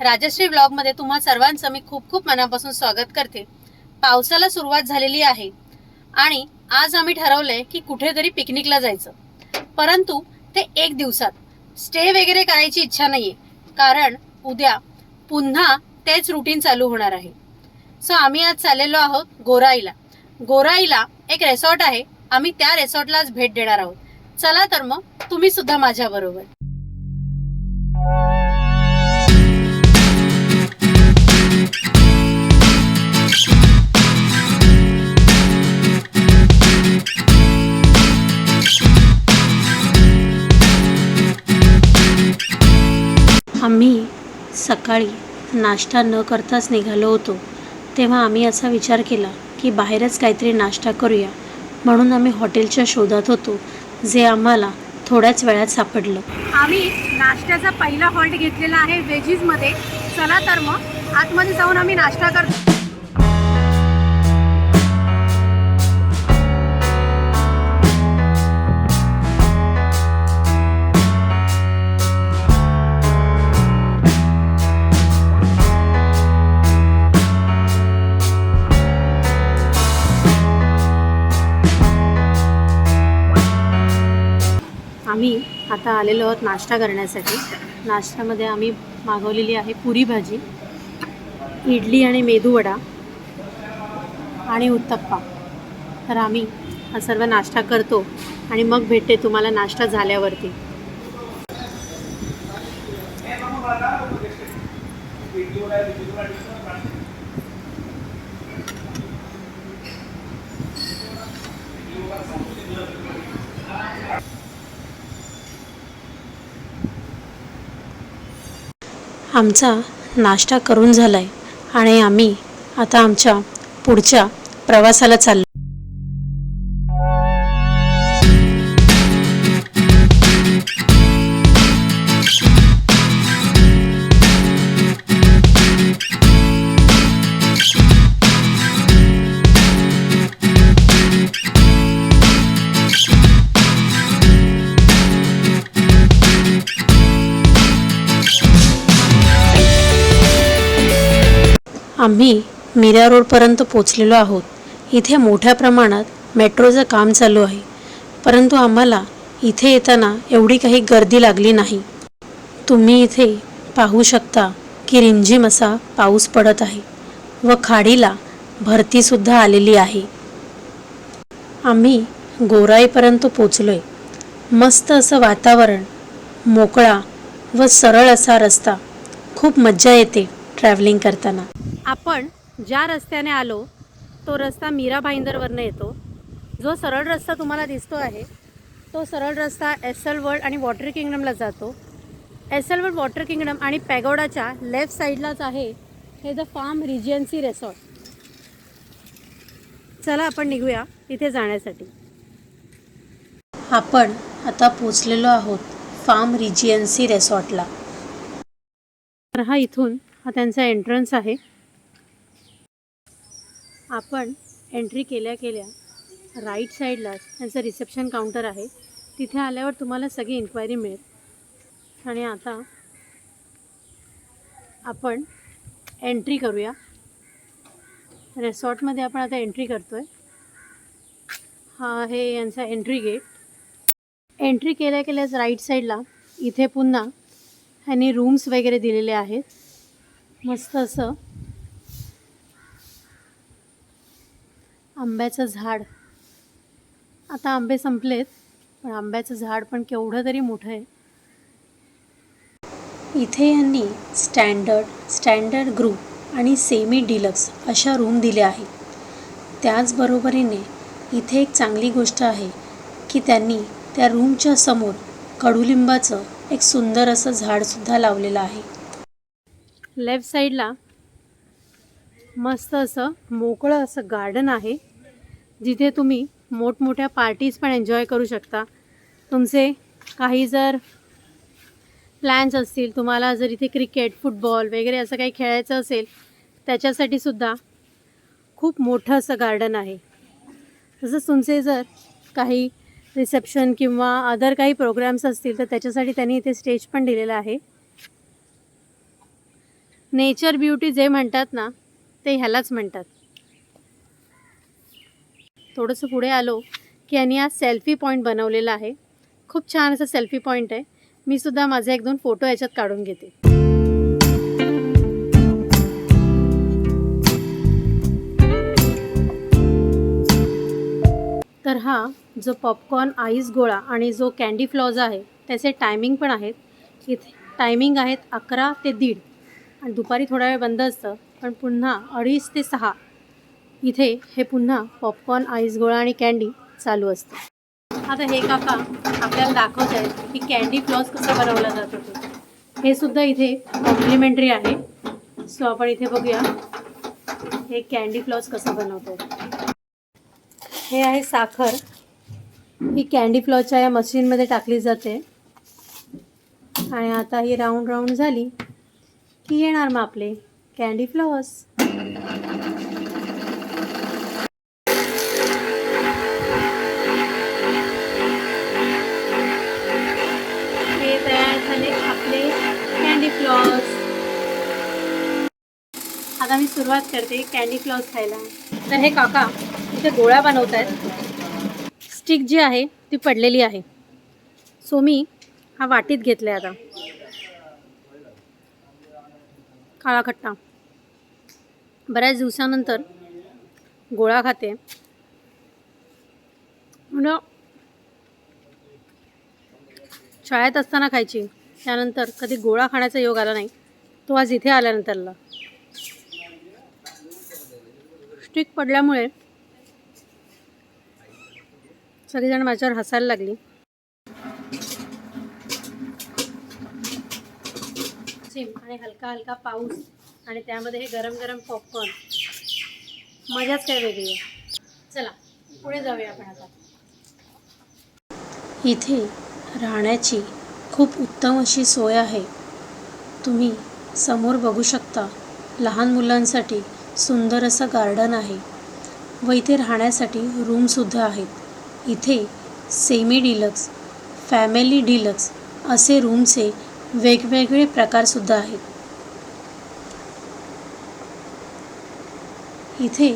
राजश्री ब्लॉगमध्ये तुम्हा सर्वांचं मी खूप खूप मनापासून स्वागत करते. पावसाला सुरुवात झालेली आहे. आणि आज आम्ही ठरवलंय की कुठेतरी पिकनिकला जायचं. परंतु ते एक दिवसात. स्टे वगैरे करायची इच्छा नाहीये. कारण उद्या पुन्हा तेच रुटीन चालू होणार आहे. सो आम्ही आज चाललेलो आहोत गोराईला. गोराईला एक रेसॉर्ट आहे. आम्ही त्या रेसॉर्टलाच भेट देणार आहोत. चला तर मग तुम्ही सुद्धा माझ्या आम्ही सकाळी नाश्ता न करताच निघालो होतो. तेव्हा आम्ही असा विचार केला की बाहेरच काहीतरी नाश्ता करूया. म्हणून आम्ही हॉटेलच्या शोधात होतो जे आम्हाला थोड्याच वेळात सापडलं. आम्ही नाश्त्याचा पहिला हॉल्ट घेतलेला आहे वेजीजमध्ये चला तर मग आतमध्ये जाऊन आम्ही नाश्ता करतो. आम्ही आता आलेलो आहोत नाश्ता करण्यासाठी. नाश्त्यामध्ये आम्ही मागवलेली आहे पुरी भाजी इडली आणि मेदूवडा आणि उत्तप्पा. तर आम्ही हा सर्व नाश्ता करतो आणि मग भेटते तुम्हाला नाश्ता झाल्यावरती. आमचा नाश्ता करून झाला आहे आणि आम्ही आता आमच्या पुढच्या प्रवासाला चाललो मिरा रोडपर्यंत पोचलेलो आहोत. इथे मोठ्या प्रमाणात मेट्रोचं काम चालू आहे. परंतु आम्हाला इथे येताना एवढी काही गर्दी लागली नाही. तुम्ही इथे पाहू शकता की रिमझिम असा पाऊस पडत आहे व खाडीला भरतीसुद्धा आलेली आहे. आम्ही गोराईपर्यंत पोचलो आहे मस्त असं वातावरण मोकळा व सरळ असा रस्ता. खूप मज्जा येते ट्रॅव्हलिंग करताना. आपण ज्या रस्त्याने आलो तो रस्ता मीरा भाईंदरवरनं येतो. जो सरळ रस्ता तुम्हाला दिसतो आहे तो सरळ रस्ता एस एल वर्ल्ड आणि वॉटर किंगडमला जातो. S L world water kingdom आणि पॅगोडाच्या लेफ्ट साईडलाच आहे हे द फार्म रिजियन्सी रेसॉर्ट. चला आपण निघूया तिथे जाण्यासाठी. आपण आता पोचलेलो आहोत फार्म रिजियन्सी रेसॉर्टला. तर हा इथून हा त्यांचा एंट्रन्स आहे. आपण एंट्री केल्या केल्या राईट साईडलाच त्यांचं रिसेप्शन काउंटर आहे. तिथे आल्यावर तुम्हाला सगळी इन्क्वायरी मिळेल. आणि आता आपण एंट्री करूया. रेसॉर्टमध्ये आपण आता एंट्री करतो आहे हा आहे यांचा एंट्री गेट एंट्री केल्या केल्याच राईट साईडला इथे पुन्हा ह्यांनी रूम्स वगैरे दिलेले आहेत. मस्त असं आंब्याचं झाड. आता आंबे संपलेत पण आंब्याचं झाड पण केवढं तरी मोठं आहे. इथे यांनी स्टँडर्ड स्टँडर्ड ग्रुप आणि सेमी डिलक्स अशा रूम दिल्या आहेत. त्याचबरोबरीने इथे एक चांगली गोष्ट आहे की त्यांनी त्या रूमच्या समोर कडुलिंबाचं एक सुंदर असं झाडसुद्धा लावलेलं आहे. लेफ्ट साईडला मस्त असं मोकळं असं गार्डन आहे. जिथे तुम्ही मोठमोठ्या पार्टीज पण एन्जॉय करू शकता. तुमचे काही जर प्लॅन्स असतील तुम्हाला जर इथे क्रिकेट फुटबॉल वगैरे असं काही खेळायचं असेल त्याच्यासाठी सुद्धा खूप मोठं असं गार्डन आहे. तसंच तुमचे जर काही रिसेप्शन किंवा अदर काही प्रोग्राम्स असतील तर त्याच्यासाठी त्यांनी इथे स्टेज पण दिलेलं आहे. नेचर ब्युटी जे म्हणतात ना ते ह्यालाच म्हणतात. थोडंसं पुढे आलो की यांनी आज सेल्फी पॉईंट बनवलेला आहे. खूप छान असं सेल्फी पॉईंट आहे. मी सुद्धा माझे एक दोन फोटो याच्यात काढून घेते. तर हा जो पॉपकॉर्न आईस गोळा आणि जो कॅन्डी फ्लॉज आहे त्याचे टायमिंग पण आहेत. इथे टायमिंग आहेत अकरा ते दीड. आणि दुपारी थोडा वेळ बंद असतं पण पुन्हा अडीच ते सहा इथे हे पुन्हा पॉपकॉर्न आईस गोळा आणि कॅन्डी चालू असते. आता हे काका आपल्याला दाखवत आहेत की कॅन्डी फ्लॉस कसं बनवला जातो हे सुद्धा इथे कॉम्प्लिमेंटरी आहे. सो आपण इथे बघूया हे कॅन्डी फ्लॉस कसं बनवतो. हे आहे साखर. ही कॅन्डी फ्लॉसच्या या मशीनमध्ये टाकली जाते. आणि आता ही राऊंड राऊंड झाली की येणार मग आपले कॅन्डी फ्लॉस हे तयार झाले आपले कॅन्डी फ्लॉस आता मी सुरुवात करते कॅन्डी फ्लॉस खायला. तर हे काका इथे गोळ्या बनवत आहेत स्टिक जी आहे ती पडलेली आहे. सो मी हा वाटीत घेतला आहे आता. काळा खट्टा. बऱ्याच दिवसानंतर गोळा खाते. शाळेत असताना खायची. त्यानंतर कधी गोळा खाण्याचा योग आला नाही तो आज इथे आल्यानंतरला. लिपस्टिक पडल्यामुळे सगळीजण माझ्यावर हसायला लागली. आणि हलका हलका पाऊस आणि त्यामध्ये हे गरम गरम पॉपकॉर्न मजाच काय वेगळी आहे. चला पुढे जाऊया आपण आता. इथे राहण्याची खूप उत्तम अशी सोय आहे. तुम्ही समोर बघू शकता लहान मुलांसाठी सुंदर असं गार्डन आहे व इथे राहण्यासाठी रूमसुद्धा आहेत. इथे सेमी डिलक्स फॅमिली डिलक्स असे रूमचे वेगवेगळे प्रकारसुद्धा आहेत. इथे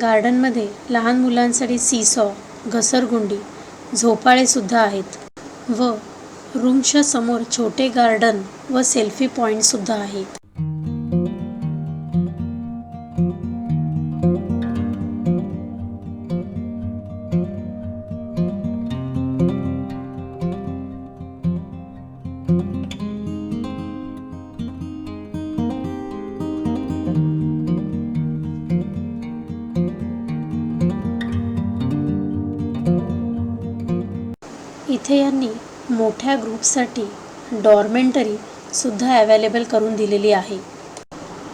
गार्डनमध्ये लहान मुलांसाठी सीसॉ घसरगुंडी झोपाळेसुद्धा आहेत व रूमच्या समोर छोटे गार्डन व सेल्फी पॉईंटसुद्धा आहेत ग्रुपसाठी डॉर्मेंटरी सुद्धा अवेलेबल करून दिलेली आहे.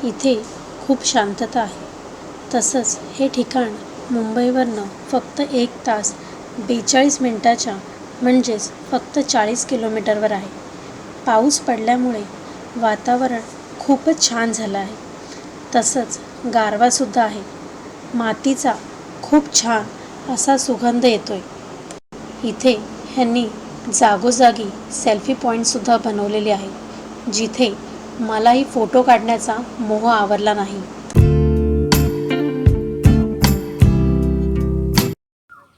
इथे खूप शांतता आहे. तसंच हे ठिकाण मुंबईवरनं फक्त एक तास बेचाळीस मिनटाच्या म्हणजेच फक्त चाळीस किलोमीटरवर आहे. पाऊस पडल्यामुळे वातावरण खूपच छान झालं आहे. तसंच गारवासुद्धा आहे. मातीचा खूप छान असा सुगंध येतोय. इथे ह्यांनी जागोजागी सेल्फी पॉईंटसुद्धा बनवलेले आहे जिथे मलाही फोटो काढण्याचा मोह आवरला नाही.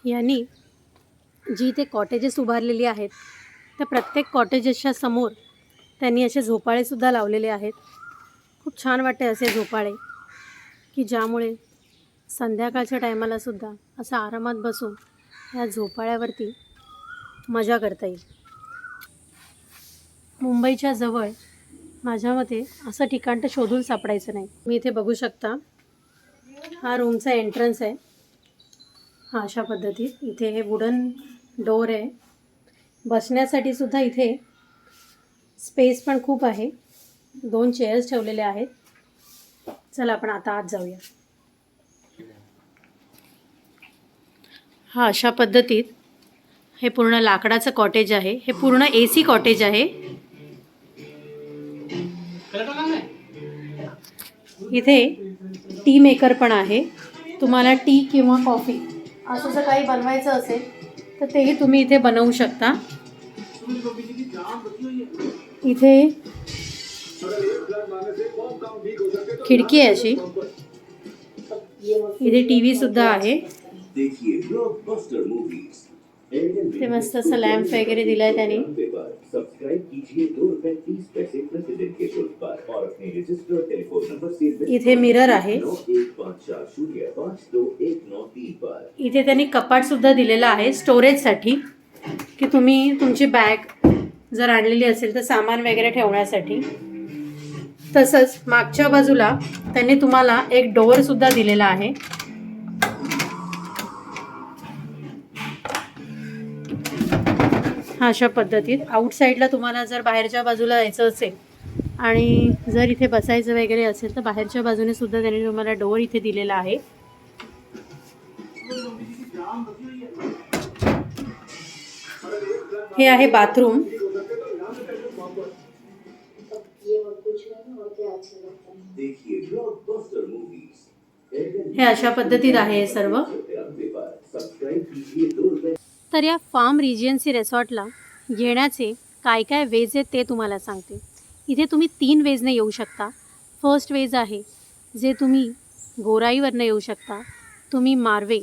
यांनी जी इथे कॉटेजेस उभारलेली आहेत त्या प्रत्येक कॉटेजेसच्या समोर त्यांनी असे झोपाळेसुद्धा लावलेले आहेत. खूप छान वाटते असे झोपाळे की ज्यामुळे संध्याकाळच्या टायमालासुद्धा असं आरामात बसून या झोपाळ्यावरती मजा करता येईल. मुंबईच्या जवळ माझ्या मते असं ठिकाण तर शोधून सापडायचं नाही. मी इथे बघू शकता. हा रूमचा एंट्रन्स आहे. हा अशा पद्धतीत इथे हे वुडन डोर आहे. बसण्यासाठी सुद्धा इथे स्पेस पण खूप आहे. दोन चेअर्स ठेवलेले आहेत. चला आपण आता आत जाऊया. हा अशा पद्धतीत हे पूर्ण लाकडाचं कॉटेज आहे. हे पूर्ण ए सी कॉटेज आहे. इथे टी मेकर पण आहे. तुम्हाला टी किंवा कॉफी असं जर काही बनवायचं असेल तर तेही तुम्ही इथे बनवू शकता. इथे खिडकी आहे अशी. इथे टी व्ही सुद्धा आहे. देखिए ब्लॉकबस्टर मूवीज ते मस्त असं लॅम्प वगैरे दिलाय त्याने. इथे मिरर आहे. इथे त्यांनी कपाट सुद्धा दिलेलं आहे स्टोरेजसाठी की तुम्ही तुमची बॅग जर आणलेली असेल तर सामान वगैरे ठेवण्यासाठी. तसंच मागच्या बाजूला त्यांनी तुम्हाला एक डोअर सुद्धा दिलेला आहे. हा अशा पद्धतीत. आउटसाईडला तुम्हाला जर बाहेरच्या बाजूला जायचं असेल आणि जर इथे बसायचं वगैरे असेल तर बाहेरच्या बाजूने सुद्धा त्यांनी तुम्हाला डोअर इथे दिलेला आहे. हे आहे बाथरूम हे अशा पद्धतीत आहे सर्व. तर या फार्म रिजियन्सी रिसॉर्टला येण्याचे काय काय वेज आहेत ते तुम्हाला सांगते. इथे तुम्ही तीन वेजने येऊ शकता. फर्स्ट वेज आहे जे तुम्ही गोराईवरनं येऊ शकता. तुम्ही मार्वे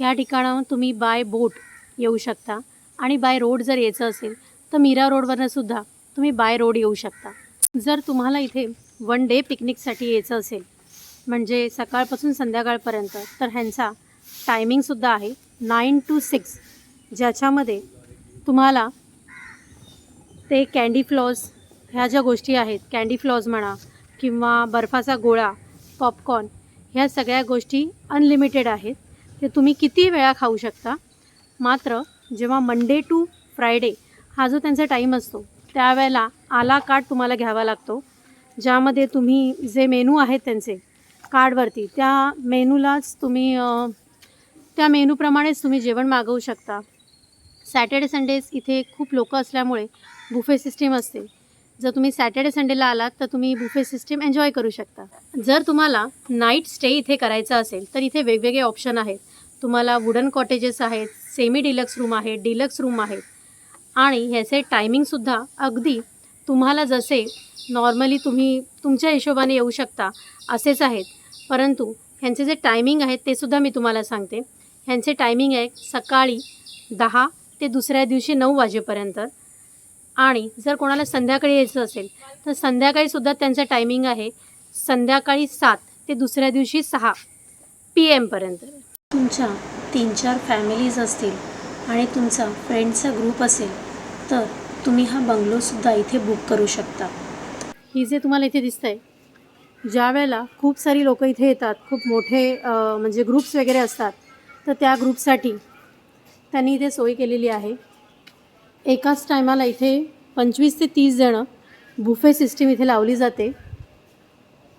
या ठिकाणाहून तुम्ही बाय बोट येऊ शकता. आणि बाय रोड जर यायचं असेल तर मीरा रोडवरनं सुद्धा तुम्ही बाय रोड येऊ शकता. जर तुम्हाला इथे वन डे पिकनिकसाठी यायचं असेल म्हणजे सकाळपासून संध्याकाळपर्यंत तर ह्यांचा टायमिंगसुद्धा आहे. नाईन टू सिक्स ज्याच्यामध्ये तुम्हाला ते कँडी फ्लॉज ह्या ज्या गोष्टी आहेत कँडी फ्लॉज म्हणा किंवा बर्फाचा गोळा पॉपकॉर्न ह्या सगळ्या गोष्टी अनलिमिटेड आहेत. ते तुम्ही किती वेळा खाऊ शकता? मात्र जेव्हा मंडे टू फ्रायडे हा जो त्यांचा टाईम असतो त्यावेळेला आला कार्ड तुम्हाला घ्यावा लागतो. ज्यामध्ये तुम्ही जे मेनू आहेत त्यांचे कार्डवरती त्या मेनूलाच तुम्ही त्या मेनूप्रमाणेच तुम्ही जेवण मागवू शकता. सॅटर्डे संडेज इथे खूप लोक असल्यामुळे बुफे सिस्टीम असते. जर तुम्ही सॅटर्डे संडेला आलात तर तुम्ही बुफे सिस्टीम एन्जॉय करू शकता. जर तुम्हाला नाईट स्टे इथे करायचा असेल तर इथे वेगवेगळे ऑप्शन आहेत. तुम्हाला वुडन कॉटेजेस आहेत सेमी डिलक्स रूम आहेत डिलक्स रूम आहेत. आणि ह्याचे टायमिंगसुद्धा अगदी तुम्हाला जसे नॉर्मली तुम्ही तुमच्या हिशोबाने येऊ शकता असेच आहेत. परंतु ह्यांचे जे टायमिंग आहेत ते सुद्धा मी तुम्हाला सांगते. ह्यांचे टायमिंग आहे सकाळी दहा ते दुसऱ्या दिवशी नऊ वाजेपर्यंत. आणि जर कोणाला संध्याकाळी यायचं असेल तर संध्याकाळीसुद्धा त्यांचं टायमिंग आहे. संध्याकाळी सात ते दुसऱ्या दिवशी सहा पी एमपर्यंत तुमच्या तीन चार फॅमिलीज असतील आणि तुमचा फ्रेंडचा ग्रुप असेल तर तुम्ही हा बंगलोसुद्धा इथे बुक करू शकता. ही जे तुम्हाला इथे दिसतं आहे ज्या वेळेला खूप सारी लोकं इथे येतात खूप मोठे म्हणजे ग्रुप्स वगैरे असतात तर त्या ग्रुपसाठी त्यांनी इथे सोय केलेली आहे. एकाच टायमाला इथे पंचवीस ते तीस जणं बुफे सिस्टीम इथे लावली जाते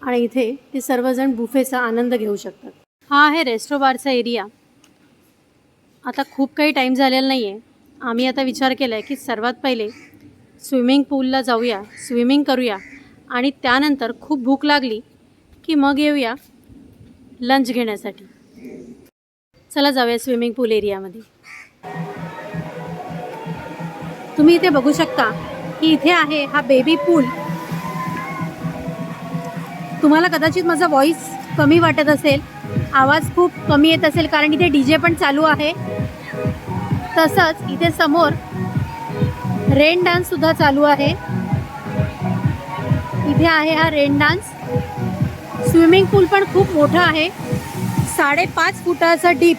आणि इथे ते सर्वजण बुफेचा आनंद घेऊ शकतात. हा आहे रेस्ट्रो बारचा एरिया. आता खूप काही टाईम झालेला नाही आहे आम्ही आता विचार केला आहे की सर्वात पहिले स्विमिंग पूलला जाऊया स्विमिंग करूया आणि त्यानंतर खूप भूक लागली की मग येऊया लंच घेण्यासाठी. चला जाऊया स्विमिंग पूल एरियामध्ये. तुम्ही इथे बघू शकता की इथे आहे हा बेबी पूल तुम्हाला कदाचित माझा व्हॉईस कमी वाटत असेल आवाज खूप कमी येत असेल कारण इथे डी जे पण चालू आहे. तसंच इथे समोर रेन डान्ससुद्धा चालू आहे. इथे आहे हा रेन डान्स स्विमिंग पूल पण खूप मोठा आहे. साडेपाच फुटाचा डीप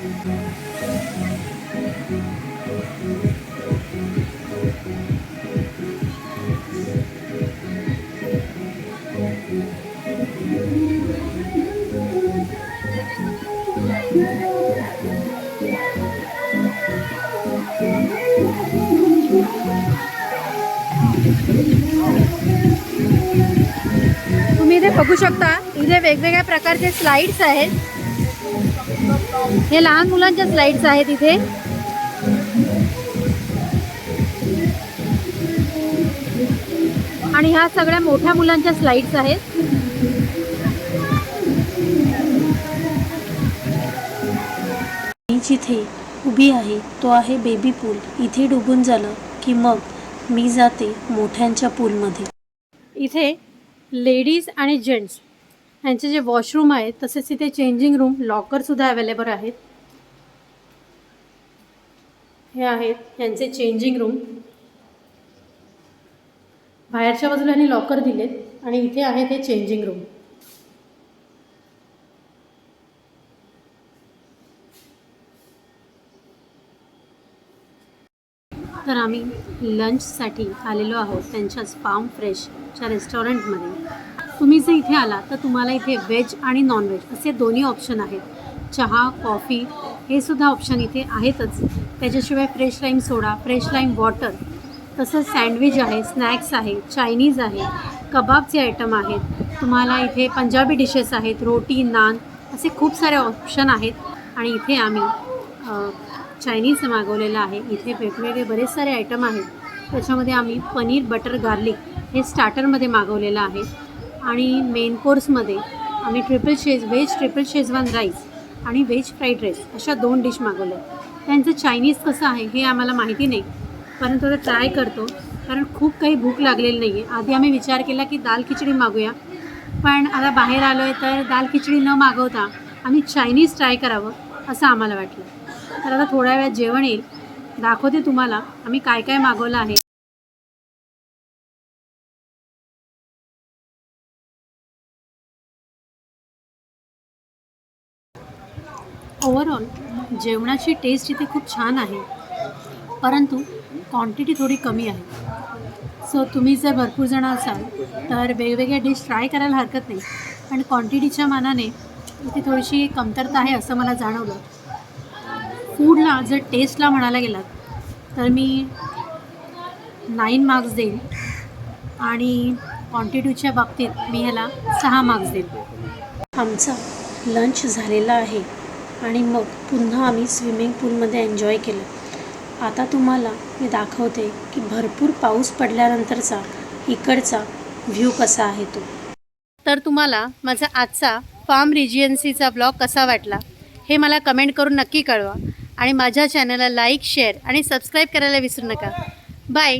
तुम्ही इथे बघू शकता इथे वेगवेगळ्या प्रकारचे स्लाइड्स आहेत. हे लहान मुलांच्या स्लाइड्स आहेत इथे. आणि ह्या सगळ्या मोठ्या मुलांच्या स्लाइड्स आहेत. जिथे उभी आहे तो आहे बेबी पूल इथे डुबून झालं की मग मी जाते मोठ्यांच्या पूलमध्ये इथे लेडीज आणि जेंट्स यांचे जे वॉशरूम आहेत तसेच इथे चेंजिंग रूम लॉकरसुद्धा अवेलेबल आहेत. हे आहेत यांचे चेंजिंग रूम बाहेरच्या बाजूला यांनी लॉकर दिलेत आणि इथे आहेत हे चेंजिंग रूम आम्ही लंचसाठी आलेलो आहोत त्यांच्याच फार्म फ्रेशच्या रेस्टॉरंटमध्ये. तुम्ही जर इथे आला तर तुम्हाला इथे व्हेज आणि नॉनव्हेज असे दोन्ही ऑप्शन आहेत. चहा कॉफी हे सुद्धा ऑप्शन इथे आहेतच. त्याच्याशिवाय fresh lime soda fresh lime water तसंच सँडविच आहे स्नॅक्स आहे चायनीज आहे कबाबचे आयटम आहेत. तुम्हाला इथे पंजाबी डिशेस आहेत रोटी नान असे खूप सारे ऑप्शन आहेत. आणि इथे आम्ही चायनीज मागवलेलं आहे. इथे वेगवेगळे बरेच सारे आयटम आहेत. त्याच्यामध्ये आम्ही पनीर बटर गार्लिक हे स्टार्टरमध्ये मागवलेलं आहे. आणि मेन कोर्समध्ये आम्ही ट्रिपल शेज व्हेज ट्रिपल शेजवान राईस आणि व्हेज फ्राईड राईस अशा दोन डिश मागवल्या. त्यांचं चायनीज कसं आहे हे आम्हाला माहिती नाही. परंतु आता ट्राय करतो. कारण खूप काही भूक लागलेली नाही आहे आधी आम्ही विचार केला की दाल खिचडी मागूया. पण आता बाहेर आलो आहे तर दाल खिचडी न मागवता आम्ही चायनीज ट्राय करावं असं आम्हाला वाटलं. तर आता थोड्या वेळात जेवण येईल. दाखवते तुम्हाला आम्ही काय काय मागवलं आहे. ओव्हरऑल जेवणाची टेस्ट इथे खूप छान आहे. परंतु क्वांटिटी थोडी कमी आहे. सो तुम्ही जर भरपूर जण असाल तर वेगवेगळ्या डिश ट्राय करायला हरकत नाही. पण क्वांटिटीच्या मानाने इथे थोडीशी कमतरता आहे असं मला जाणवलं. फूडला जर टेस्टला म्हणायला गेलात तर मी नाईन मार्क्स देईन आणि क्वांटिटीच्या बाबतीत मी ह्याला सहा मार्क्स देईन. आमचा लंच झालेला आहे आणि मग पुन्हा आम्ही स्विमिंग पूलमध्ये एन्जॉय केलं. आता तुम्हाला मी दाखवते की भरपूर पाऊस पडल्यानंतरचा इकडचा व्ह्यू कसा आहे तो. तर तुम्हाला माझा आजचा फार्म रिजियन्सीचा ब्लॉग कसा वाटला हे मला कमेंट करून नक्की कळवा. आणि माझ्या चॅनलला लाईक शेअर आणि सबस्क्राईब करायला विसरू नका. बाय.